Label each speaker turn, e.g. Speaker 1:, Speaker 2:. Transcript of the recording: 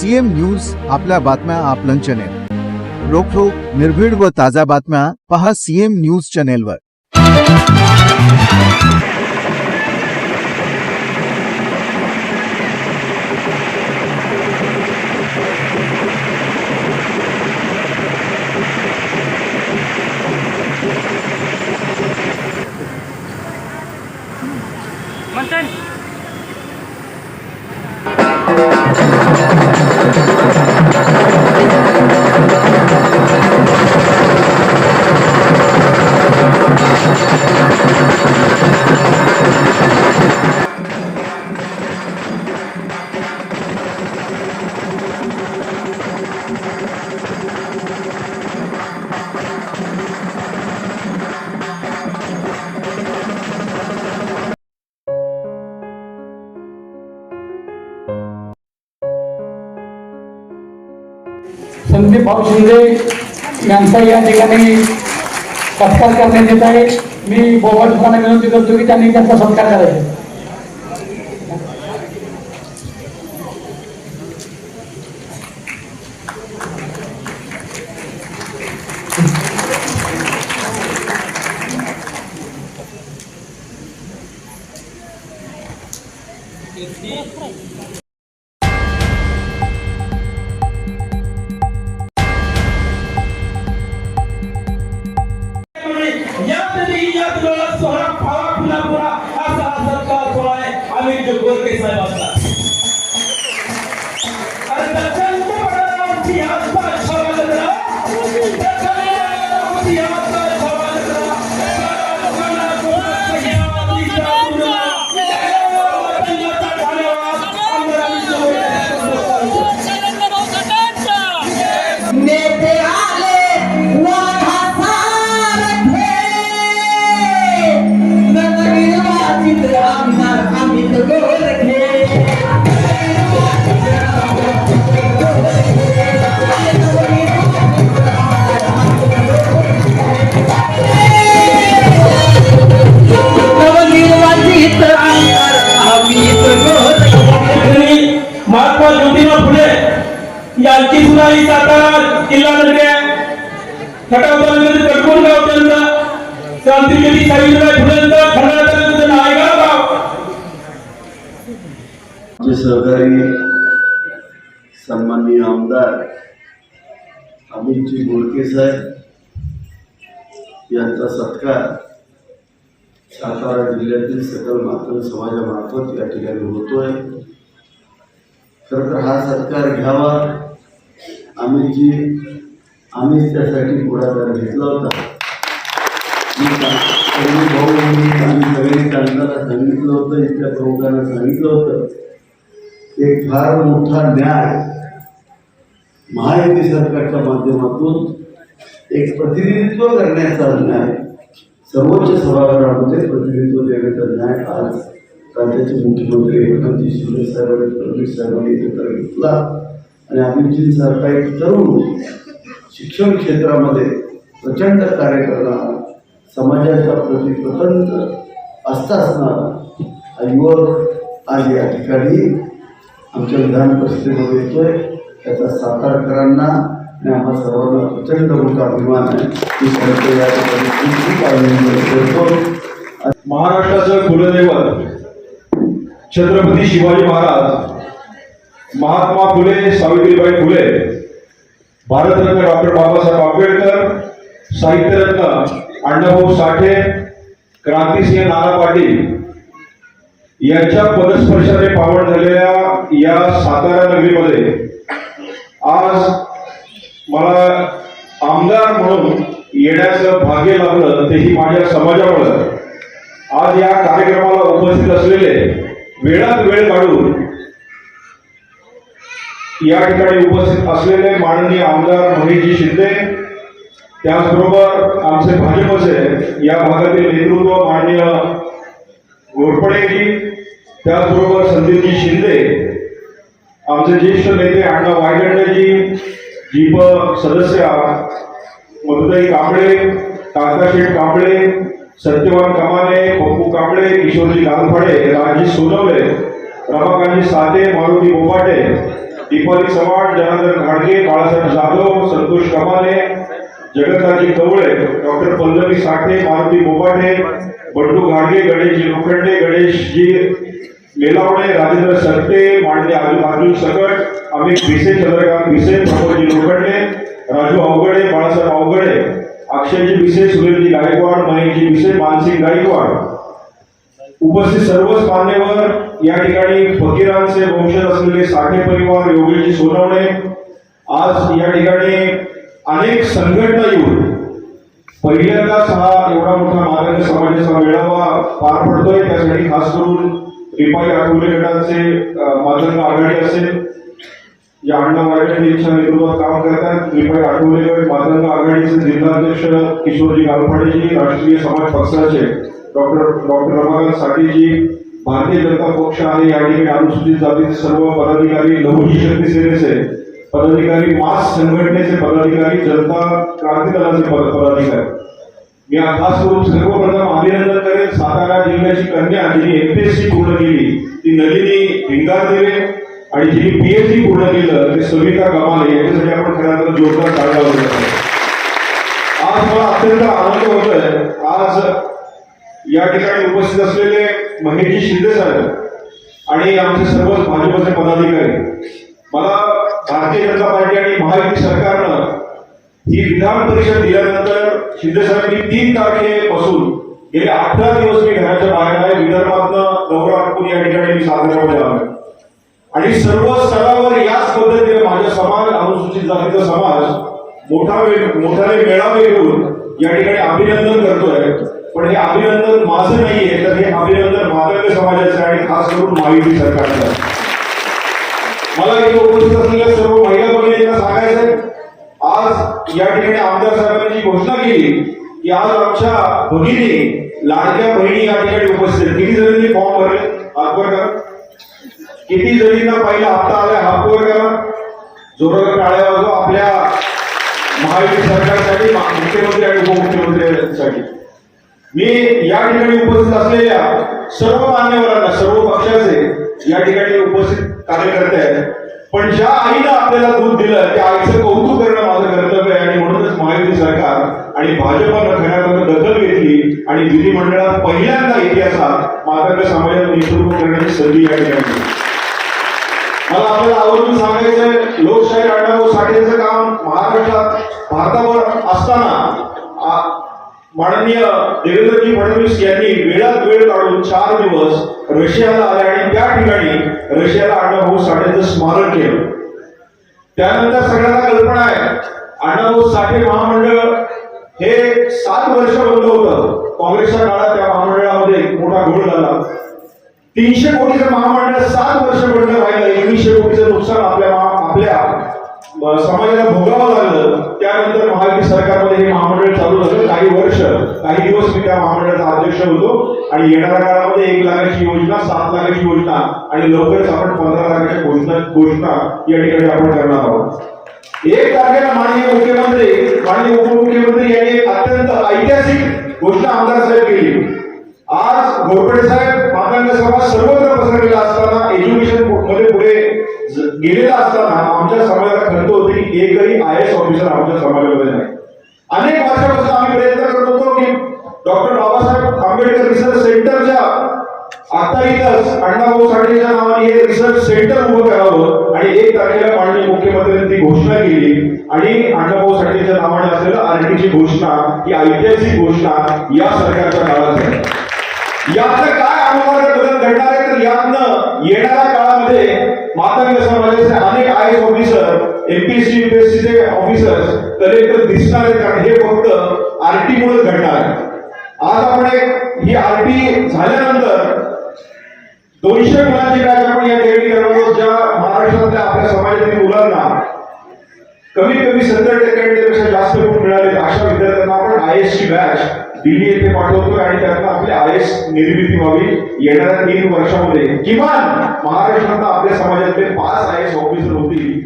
Speaker 1: CM news आपल्या बातम्या आपलं चॅनेल रोखोक निर्भीड व ताज्या बातम्या पहा सीएम न्यूज चॅनेलवर
Speaker 2: संदीप भाऊ शिंदे यांचा या ठिकाणी सत्कार करण्यात येत आहे. मी बोवाटपणा विनंती करतो की त्यांनी त्यांचा सत्कार करायचा
Speaker 3: जो गोरके ही सातारा जिल्हा आहे खटाव तालुक्यातील कडकोण गाव त्यांचं क्रांतिज्योती सावित्रीबाई फुलेंचं खंडाळा तालुक्याचं नायगाव गाव
Speaker 4: आमदार अमितजी सत्कार सातारा जिल्ह्यातील सकल मातृ समाजामार्फत तर हा सत्कार घ्यावा। आम्ही जी आम्ही त्यासाठी पुढाकार घेतला होता. मी सगळे भाऊ आम्ही सगळे कांताला सांगितलं होतं इथल्या प्रमुखांना सांगितलं होतं. एक फार मोठा न्याय महायुती सरकारच्या माध्यमातून एक प्रतिनिधित्व करण्याचा न्याय सर्वोच्च सभागृहामध्ये प्रतिनिधित्व देण्याचा न्याय आज राज्याचे मुख्यमंत्री एकनाथजी शिंदे साहेबांनी प्रवीण साहेबांनी एकत्र घेतला. आणि अमितजींसारखा एक तरुण शिक्षण क्षेत्रामध्ये प्रचंड कार्य करणारा समाजाच्या प्रति स्वतंत्र आस्था असणारा युवक आज या ठिकाणी आमच्या विधान परिषदेमध्ये येतोय. त्याचा सातारकरांना आणि आम्हा सर्वांना प्रचंड मोठा अभिमान आहे. की या ठिकाणी खूप अभिनंदन करतो.
Speaker 5: महाराष्ट्राचं कुलदैवत छत्रपती शिवाजी महाराज महात्मा फुले सावित्रीबाई फुले भारतरत्न डॉक्टर बाबासाहेब आंबेडकर साहित्यरत्न अण्णाभाऊ साठे क्रांतिसिंह नाना पाटील यांच्या पदस्पर्शाने पावन झालेल्या या सातारा नगरीमध्ये आज मला आमदार म्हणून येण्याचं भाग्य लाभलं तेही माझ्या समाजामुळं. आज या कार्यक्रमाला उपस्थित असलेले वेळात वेळ काढून या ठिकाणी उपस्थित असलेले माननीय आमदार महेशजी शिंदे त्याचबरोबर आमचे भाजपचे या भागातील नेतृत्व माननीय घोरपडेजी त्याचबरोबर संदीपजी शिंदे आमचे ज्येष्ठ नेते अण्णा वायगंडेजी जीप सदस्य मधुताई कांबळे काकाशेठ कांबळे सत्यवान कमाने पप्पू कांबळे किशोरजी लालफाडे राजी सोनवणे रमाकांतजी साते मारुती बोपाटे दीपाली चव्हाण जनार्दन घाडगे बाळासाहेब जाधव संतोष कमाले जगताजी कवळे डॉक्टर पल्लवी साठे मारुती बोबाटे बंडू घाडगे गणेशजी लोखंडे गणेशजी मेलावणे राजेंद्र सरते मांडले अर्जुन सकट अमित भिसे चंद्रकांत भिसे प्रमोदजी लोखंडे राजू अवघडे बाळासाहेब अवघडे अक्षयजी भिसे सुनीलजी गायकवाड महेशजी भिसे मानसिंग गायकवाड उपस्थित सर्वच मान्यवर या ठिकाणी फकीरांचे वंशज असलेले साठे परिवार योगेशजी सोनवणे आज या ठिकाणी अनेक संघटना येऊन पहिल्यांदाच हा एवढा मोठा मागास समाजाचा मेळावा पार पडतोय. त्यासाठी खास करून रिपाई आठवले गटांचे मातंग आघाडी असेल या अण्णा वारकऱ्यांच्या नेतृत्वात काम करतात. रिपाई आठवले गट मातंग आघाडीचे जिल्हाध्यक्ष किशोरजी गालफाडेजी राष्ट्रीय समाज पक्षाचे डॉक्टर डॉक्टर रमाकांत साठेजी भारतीय जनता पक्ष आहे या ठिकाणी अनुसूचित जातीचे सर्व पदाधिकारी लघुजी शक्ती सेनेचे पदाधिकारी मास संघटनेचे पदाधिकारी जनता क्रांती दलाचे पदाधिकारी. मी खास करून सर्वप्रथम अभिनंदन करेन सातारा जिल्ह्याची कन्या जिने एमपीएससी पूर्ण केली. ती नलिनी भिंगारदेवे आणि जिने पीएचडी पूर्ण केलं. ते सविता गमाले याच्यासाठी आपण खऱ्या तर जोरदार टाळ्या आज मला अत्यंत आनंद होतोय. आज या ठिकाणी उपस्थित असलेले महेशजी शिंदे साहेब आणि आमचे सर्व भाजपचे पदाधिकारी. मला भारतीय जनता पार्टी आणि महायुती सरकारनं ही विधान परिषद दिल्यानंतर शिंदे साहेबांनी तीन तारखेपासून गेले अठरा दिवस मी घराच्या बाहेर आहे. विदर्भातनं गौरव आटपून या ठिकाणी मी साताऱ्यामध्ये आलोय. आणि सर्व स्तरावर याच पद्धतीने माझ्या समाज अनुसूचित जातीचा समाज मोठा वेळ मोठ्याने मेळावे घेऊन या ठिकाणी अभिनंदन करतोय. पण हे अभिनंदन माझं नाहीये तर हे अभिनंदन मातंग समाजाचं आणि खास करून महायुती सरकारचं. मला इथे उपस्थित असलेल्या सर्व महिला भगिनींना सांगायचंय. आज या ठिकाणी आमदार साहेबांनी घोषणा केली की आज आमच्या भगिनी लाडक्या बहिणी या ठिकाणी उपस्थित किती जणांनी फॉर्म भरले? हातवर करा. किती जणींना पहिला हप्ता आलाय? हातवर करा. जोरात टाळ्या वाजवा. आपल्या महायुती सरकारसाठी मुख्यमंत्री आणि मी या ठिकाणी उपस्थित असलेल्या सर्व मान्यवरांना सर्व पक्षाचे या ठिकाणी उपस्थित कार्यकर्ते आहेत. पण ज्या आईनं आपल्याला दूध दिलं त्या आईचं कौतुक करणं माझं कर्तव्य आहे आणि म्हणूनच महायुती सरकार आणि भाजपनं खऱ्या अर्थानं दखल घेतली आणि विधिमंडळात पहिल्यांदा इतिहासात मातंग समाजाला नेतृत्व करण्याची संधी या ठिकाणी मला आपल्याला आवर्जून सांगायचंय लोकशाही अण्णाभाऊ साठेचं काम महाराष्ट्रात भारतावर असताना माननीय देवेंद्रजी फडणवीस यांनी वेळात वेळ काढून चार दिवस रशियाला आले आणि त्या ठिकाणी रशियाला अण्णाभाऊ साठेचं स्मारक केलं. त्यानंतर सगळ्यांना कल्पना आहे अण्णाभाऊ साठे महामंडळ हे सात वर्ष बंद होतं. काँग्रेसच्या काळात त्या महामंडळामध्ये मोठा घोळ झाला. तीनशे कोटीचं महामंडळ सात वर्ष बंद राहिलं एकवीसशे कोटीचं नुकसान आपल्या आपल्या समाजाला भोगावं लागलं. त्यानंतर महायुती सरकारमध्ये हे महामंडळ चालू झालं. काही वर्ष काही दिवस मी त्या महामंडळाचा अध्यक्ष होतो. आणि येणाऱ्या काळामध्ये एक लाखाची योजना सात लाखाची योजना आणि लवकरच आपण पंधरा लाखाच्या घोषणा घोषणा या ठिकाणी आपण करणार आहोत. एक तारखेला माननीय मुख्यमंत्री माननीय बाबासाहेब आंबेडकर रिसर्च सेंटरच्या आता इथंच अण्णाभाऊ साठेच्या नावाने हे रिसर्च सेंटर उभं करावं आणि एक तारखेला माननीय मुख्यमंत्र्यांनी ती घोषणा केली. आणि अण्णाभाऊ साठेच्या नावाने असलेलं आरटीची घोषणा ही ऐतिहासिक घोषणा या सरकारच्या काळात आहे यातनं काय अनुवाद बदल घडणार आहे तर यातनं येणाऱ्या काळामध्ये मातंग समाजाचे अनेक आय एस ऑफिसर एमपीएससी युपीएससीचे ऑफिसर कलेक्टर दिसणार आहेत कारण हे फक्त आरटी मुळे घडणार आहे. आज आपण एक ही आरटी झाल्यानंतर दोनशे मुलांची बॅच आपण या ठिकाणी करणार ज्या महाराष्ट्रातल्या आपल्या समाजातील मुलांना कमीत कमी सत्तर टक्क्यांपेक्षा जास्त गुण मिळाले अशा विद्यार्थ्यांना आपण आय एस ची बॅच दिल्ली येथे पाठवतोय आणि त्यांना आपली आय एस निर्मिती व्हावी. येणाऱ्या तीन वर्षामध्ये किमान महाराष्ट्रात आपल्या समाजातले पाच आय एस ऑफिसर होतील.